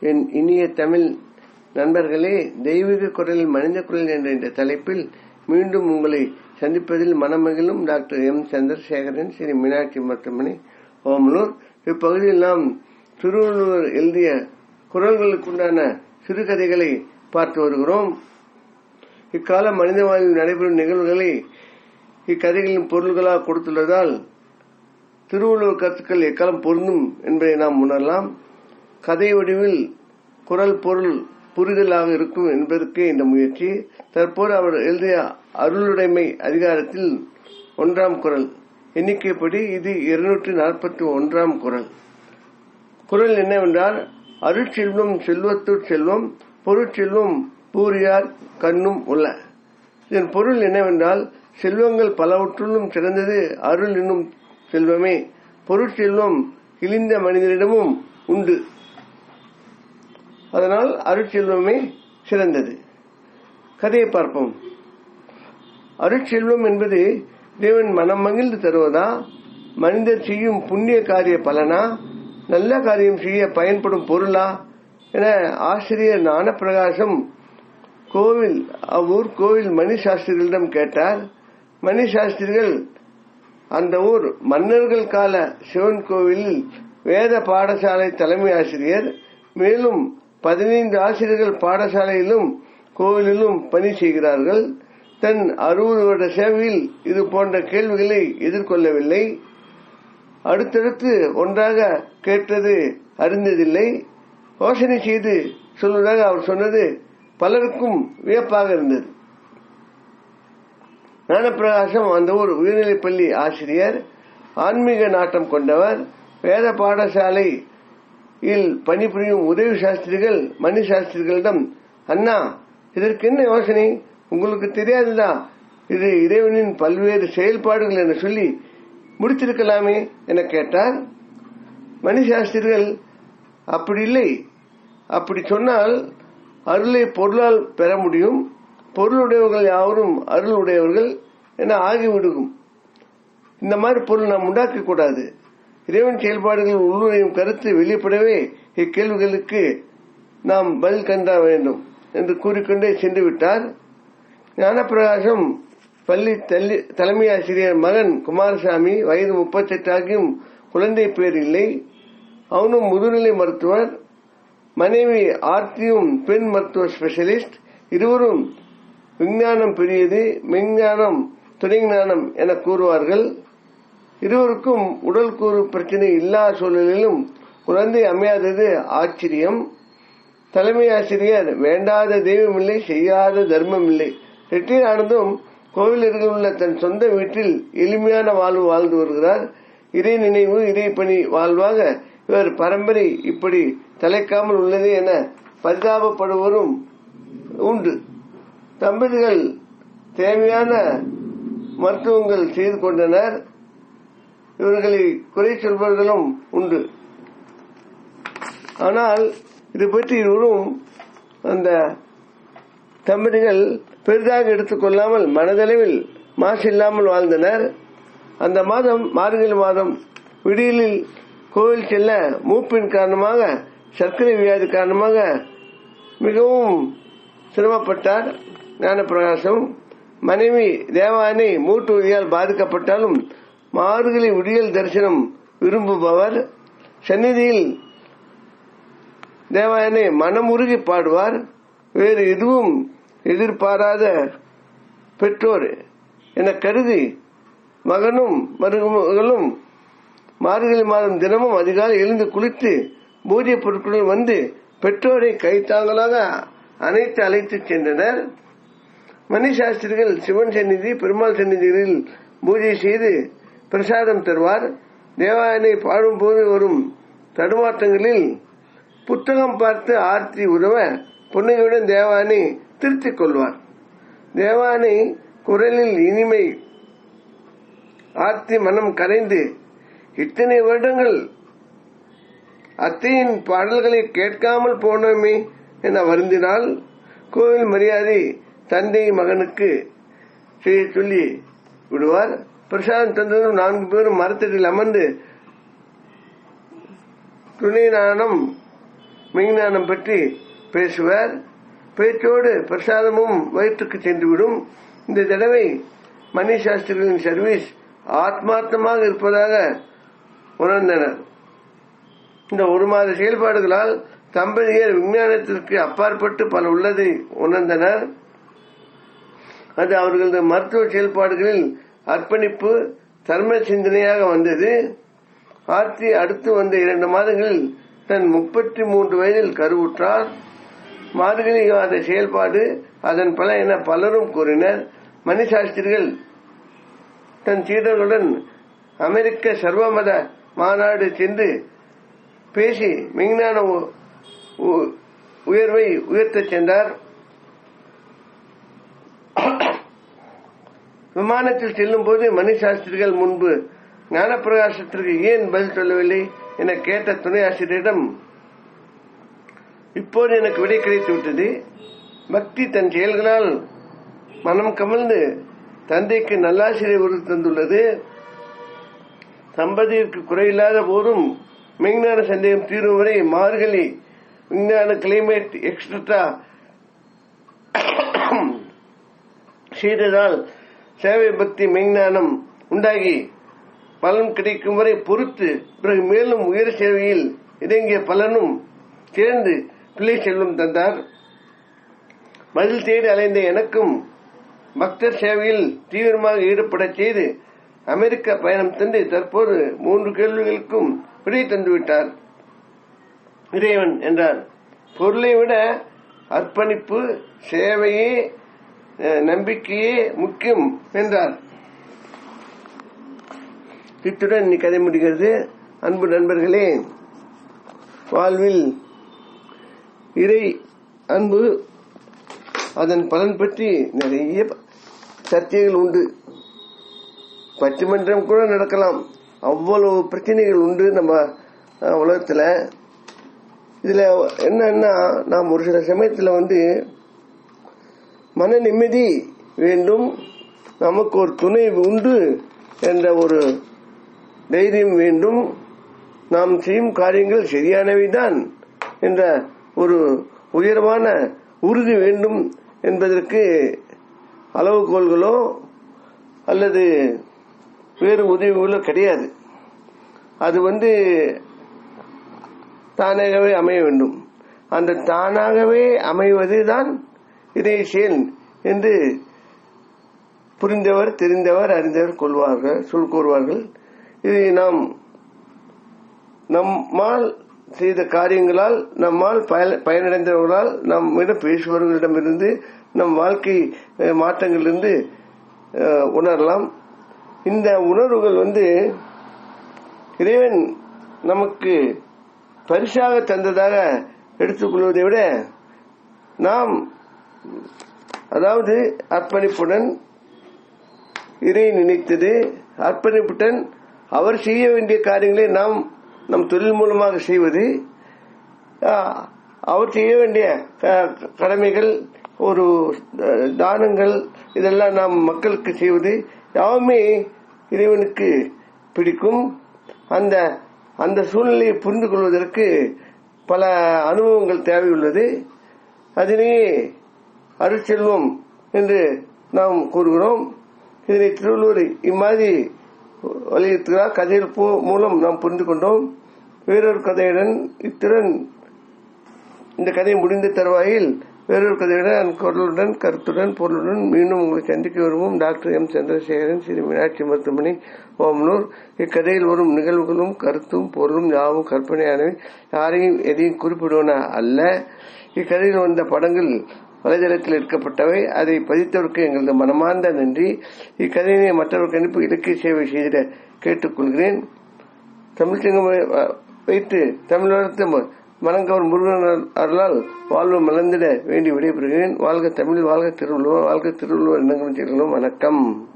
என் இனிய தமிழ் நண்பர்களே தெய்வீக குரலில் மனித குரல் என்ற இந்த தலைப்பில் மீண்டும் உங்களை சந்திப்பதில் மனமகிழும் டாக்டர் எம். சந்திரசேகரன் ஸ்ரீ மீனாட்சி மருத்துவமனை ஓமலூர். இப்பகுதியில் நாம் திருவள்ளுவர் எழுதிய குரல்களுக்குண்டான சிறுகதைகளை பார்த்து வருகிறோம். இக்கால மனித வாழ்வில் நடைபெறும் நிகழ்வுகளை இக்கதைகளின் பொருள்களாக கொடுத்துள்ளதால் திருவள்ளுவர் கருத்துக்கள் எக்காலம் பொருந்தும் என்பதை நாம் உணரலாம். கதை வடிவில் குரல் பொருள் புரிதலாக இருக்கும் என்பதற்கே இந்த முயற்சி. தற்போது அவர் எழுதிய அருளுடைமை அதிகாரத்தில் ஒன்றாம் குரல். எண்ணிக்கைப்படி இது இருநூற்றி நாற்பத்தி ஒன்றாம் குரல். குரல் என்னவென்றால் அருட்செல்வம் செல்வத்துள் செல்வம் பொருட்செல்வம் பூரியார் கண்ணும் உள்ள. இதன் பொருள் என்னவென்றால் செல்வங்கள் பலவற்றுள்ளும் சிறந்தது அருள் என்னும் செல்வமே. பொருட்செல்வம் இழிந்த மனிதனிடமும் உண்டு. அதனால் அருட்செல்வமே சிறந்தது. கதையை பார்ப்போம். அருட்செல்வம் என்பது தேவன் மனம் மகிழ்ந்து தருவதா? மனிதர் செய்யும் புண்ணிய காரிய பலனா? நல்ல காரியம் செய்ய பயன்படும் பொருளா? என ஆசிரியர் ஞானப்பிரகாசம் கோவில் அவ்வூர் கோவில் மணி சாஸ்திரிகளிடம் கேட்டார். மணி சாஸ்திரிகள் அந்த ஊர் மன்னர்கள் கால சிவன் கோவிலில் வேத பாடசாலை தலைமை ஆசிரியர் மேலும் பதினைந்து ஆசிரியர்கள் பாடசாலையிலும் கோவிலிலும் பணி செய்கிறார்கள். தன் அறுபது வருட சேவையில் இது போன்ற கேள்விகளை எதிர்கொள்ளவில்லை. அடுத்தடுத்து ஒன்றாக கேட்டது அறிந்ததில்லை. யோசனை செய்து சொல்வதாக அவர் சொன்னது பலருக்கும் வியப்பாக இருந்தது. ஞானப்பிரகாசம் அந்த ஊர் உயர்நிலைப்பள்ளி ஆசிரியர் ஆன்மீக நாட்டம் கொண்டவர் வேத பாடசாலை இல் பணிபுரியும் உதவி சாஸ்திரிகள் மணி சாஸ்திரிகளிடம் அண்ணா இதற்கு என்ன யோசனை? உங்களுக்கு தெரியாதுதா இது இறைவனின் பல்வேறு செயல்பாடுகள் என சொல்லி முடித்திருக்கலாமே என கேட்டார். மணி சாஸ்திரிகள் அப்படி இல்லை. அப்படி சொன்னால் அருளை பொருளால் பெற முடியும். பொருளுடையவர்கள் யாவரும் அருள் உடையவர்கள் என ஆகிவிடுகும். இந்த மாதிரி பொருள் நாம் உண்டாக்க கூடாது. இறைவன் செயல்பாடுகளின் உள்நுழையும் கருத்து வெளிப்படவே இக்கேள்விகளுக்கு நாம் பதில் கண்ட வேண்டும் என்று கூறிக்கொண்டே சென்று விட்டார் ஞானப்பிரகாசம் பள்ளி தலைமை ஆசிரியர் மகன் குமாரசாமி வயது முப்பத்தெட்டு ஆகியும் குழந்தை பேர் இல்லை. அவனும் முதுநிலை மருத்துவர். மனைவி ஆர்த்தியும் பெண் மருத்துவ ஸ்பெஷலிஸ்ட் இருவரும் விஞ்ஞானம் பெரியது. மெஞ்ஞானம் துணை ஞானம் என கூறுவார்கள். இருவருக்கும் உடல் கூறு பிரச்சனை இல்லா சூழலிலும் குழந்தை அமையாதது ஆச்சரியம். தலைமை ஆசிரியர் வேண்டாத தெய்வமில்லை செய்யாத தர்மம் இல்லை ரிட்டையர் ஆனதும் கோவில் உள்ள தன் சொந்த வீட்டில் எளிமையான வாழ்வு வாழ்ந்து வருகிறார். இறை நினைவு இறை பணி வாழ்வாக இவர் பரம்பரை இப்படி தலைக்காமல் உள்ளது என பரிதாபப்படுவரும் உண்டு. தம்பதிகள் தேவையான மருத்துவங்கள் செய்து கொண்டனர். இவர்களை குறை சொல்பவர்களும் உண்டு. ஆனால் இது பற்றி இருவரும் அந்த தம்பதிகள் பெரிதாக எடுத்துக்கொள்ளாமல் மனதளவில் மாசு இல்லாமல் வாழ்ந்தனர். அந்த மாதம் மார்கழி மாதம் விடியலில் கோவில் செல்ல மூப்பின் காரணமாக சர்க்கரை வியாதி காரணமாக மிகவும் சிரமப்பட்டார் ஞானப்பிரகாசம். மனைவி தேவானை மூட்டு வழியால் பாதிக்கப்பட்டாலும் மார்கழி விடியல் தரிசனம் விரும்புபவர் சந்நிதியில் தேவாயனை மனமுருகி பாடுவார். வேறு எதுவும் எதிர்பாராத பெற்றோர் என கருதி மகனும் மருமகளும் மார்கழி மாதம் தினமும் அதிகாலை எழுந்து குளித்து பூஜை பொருட்களுடன் வந்து பெற்றோரை கைத்தாங்களாக அனைத்து அழைத்து சென்றனர். மணி சாஸ்திரிகள் சிவன் சந்நிதி பெருமாள் சந்நிதிகளில் பூஜை செய்து பிரசாதம் தருவார். தேவாயனை பாடும்போது வரும் தடுமாற்றங்களில் புத்தகம் பார்த்து ஆர்த்தி உதவ பொன்னையுடன் தேவானை திருத்திக் கொள்வார். தேவானை குரலில் இனிமை ஆர்த்தி மனம் கரைந்து இத்தனை வருடங்கள் அத்தையின் பாடல்களை கேட்காமல் போனோமே என வருந்தினால் கோவில் மரியாதை தந்தை மகனுக்கு செய்ய சொல்லி விடுவார். பிரசாதம் தந்ததும் நான்கு பேரும் மரத்தடியில் அமர்ந்து துணை நாணம் மெய்ஞானம் பற்றி பேசுவார். பேச்சோடு பிரசாதமும் வயிற்றுக்கு சென்றுவிடும். இந்த தடவை மணி சாஸ்திரிகளின் சர்வீஸ் ஆத்மார்த்தமாக இருப்பதாக உணர்ந்தனர். இந்த ஒரு மாத செயல்பாடுகளால் தம்பதியர் விஞ்ஞானத்திற்கு அப்பாற்பட்டு பல உள்ளதை உணர்ந்தனர். அது அவர்களது மருத்துவ செயல்பாடுகளில் அர்ப்பணிப்பு தர்ம சிந்தனையாக வந்தது. ஆர்த்தி அடுத்து வந்த இரண்டு மாதங்களில் தன் முப்பத்தி மூன்று வயதில் கருவுற்றார். மார்கழி மாத செயல்பாடு அதன் பல என பலரும் கூறினர். மணிசாஸ்திரிகள் தன் சீடர்களுடன் அமெரிக்க சர்வமத மாநாடு சென்று பேசி விஞ்ஞான உ- உ- உயர்வை உயர்த்தச் சென்றார். விமானத்தில் செல்லும் போது மணி சாஸ்திரிகள் முன்பு ஞானப்பிரகாசத்திற்கு ஏன் பதில் சொல்லவில்லை என கேட்ட துணை ஆசிரியரிடம் இப்போது எனக்கு விடை கிடைத்து விட்டது. பக்தி தன் செயல்களால் மனம் கமழ்ந்து தந்தைக்கு நல்லாசிரியர் உறுதி தந்துள்ளது. சம்பதியிற்கு குறையில்லாத போதும் மெய்ஞான சந்தேகம் தீரும் வரை மார்கழி விஞ்ஞான கிளைமேட் எக்ஸ்ட்ரா செய்ததால் சேவை பக்தி மெய்ஞானம் உண்டாகி பலன் கிடைக்கும் வரை பொறுத்து பிறகு மேலும் உயர் சேவையில் இறங்கிய பலனும் சேர்ந்து பிள்ளை செல்வம் தந்தார். பதில் தேடி அலைந்த எனக்கும் பக்தர் சேவையில் தீவிரமாக ஈடுபடச் செய்து அமெரிக்க பயணம் தந்து தற்போது மூன்று கேள்விகளுக்கும் விடை தந்துவிட்டார். இறைவன் என்றார். பொருளை விட அர்ப்பணிப்பு சேவையே நம்பிக்கையே முக்கியம் என்றார். இத்துடன் இன்னைக்கு கதை முடிகிறது. அன்பு நண்பர்களே வாழ்வில் இறை அன்பு அதன் பலன் பற்றி நிறைய சர்ச்சைகள் உண்டு. பட்டிமன்றம் கூட நடக்கலாம். அவ்வளவு பிரச்சனைகள் உண்டு நம்ம உலகத்தில். இதில் என்னன்னா நாம் ஒரு சில சமயத்தில் வந்து மன நிம்மதி வேண்டும். நமக்கு ஒரு துணை உண்டு என்ற ஒரு தைரியம் வேண்டும். நாம் செய்யும் காரியங்கள் சரியானவைதான் என்ற ஒரு உயர்வான உறுதி வேண்டும் என்பதற்கு அளவுகோல்களோ அல்லது வேறு உதவிகளோ கிடையாது. அது வந்து தானாகவே அமைய வேண்டும். அந்த தானாகவே அமைவது தான் இதை செயல் என்று புரிந்தவர் தெரிந்தவர் அறிந்தவர் கொள்வார்கள் சொல் கூறுவார்கள். இதை நாம் நம்மால் செய்த காரியங்களால் நம்மால் பயன- பயனடைந்தவர்களால் நம்மிடம் பேசுபவர்களிடமிருந்து நம் வாழ்க்கை மாற்றங்களிலிருந்து உணரலாம். இந்த உணர்வுகள் வந்து இறைவன் நமக்கு பரிசாக தந்ததாக எடுத்துக்கொள்வதை விட நாம் அதாவது அர்ப்பணிப்புடன் இறை நினைத்தது அர்ப்பணிப்புடன் அவர் செய்ய வேண்டிய காரியங்களை நாம் நம் தொழில் மூலமாக செய்வது அவர் செய்ய வேண்டிய கடமைகள் ஒரு தானங்கள் இதெல்லாம் நாம் மக்களுக்கு செய்வது யாவுமே இறைவனுக்கு பிடிக்கும். அந்த அந்த சூழ்நிலையை புரிந்து கொள்வதற்கு பல அனுபவங்கள் தேவையுள்ளது. அதனையே அருட்செல்வம் என்று நாம் கூறுகிறோம். இதனை திருவள்ளுவர் இம்மாதிரி வலியுறுத்துகிறார். கதையில் மூலம் நாம் புரிந்து கொண்டோம். வேறொரு கதையுடன் இத்திறன் இந்த கதை முடிந்த தருவாயில் வேறொரு கதையுடன் குரலுடன் கருத்துடன் பொருளுடன் மீண்டும் உங்களை சந்திக்க வருவோம். Doctor M. சந்திரசேகரன் ஸ்ரீ மீனாட்சி மருத்துவமனை ஓமனூர். இக்கதையில் வரும் நிகழ்வுகளும் கருத்தும் பொருளும் யாவும் கற்பனையானவை யாரையும் எதையும் குறிப்பிடுவன அல்ல. இக்கதையில் வந்த படங்கள் வலைதளத்தில் எடுக்கப்பட்டவை அதை பதித்தவருக்கு எங்களது மனமார்ந்த நன்றி. இக்கதையினை மற்றவருக்கு அனுப்பி இலக்கிய சேவை செய்திட கேட்டுக்கொள்கிறேன். தமிழ்சங்கம் வ- வைத்து தமிழ் வளர்த்த மனங்கவர் முருகன் அருளால் வாழ்வு மலர்ந்திட வேண்டி விடைபெறுகிறேன். வாழ்க தமிழ் வாழ்க திருவள்ளுவர் வாழ்க திருவள்ளுவர் எண்ணங்களும் செயல்களும் வணக்கம்.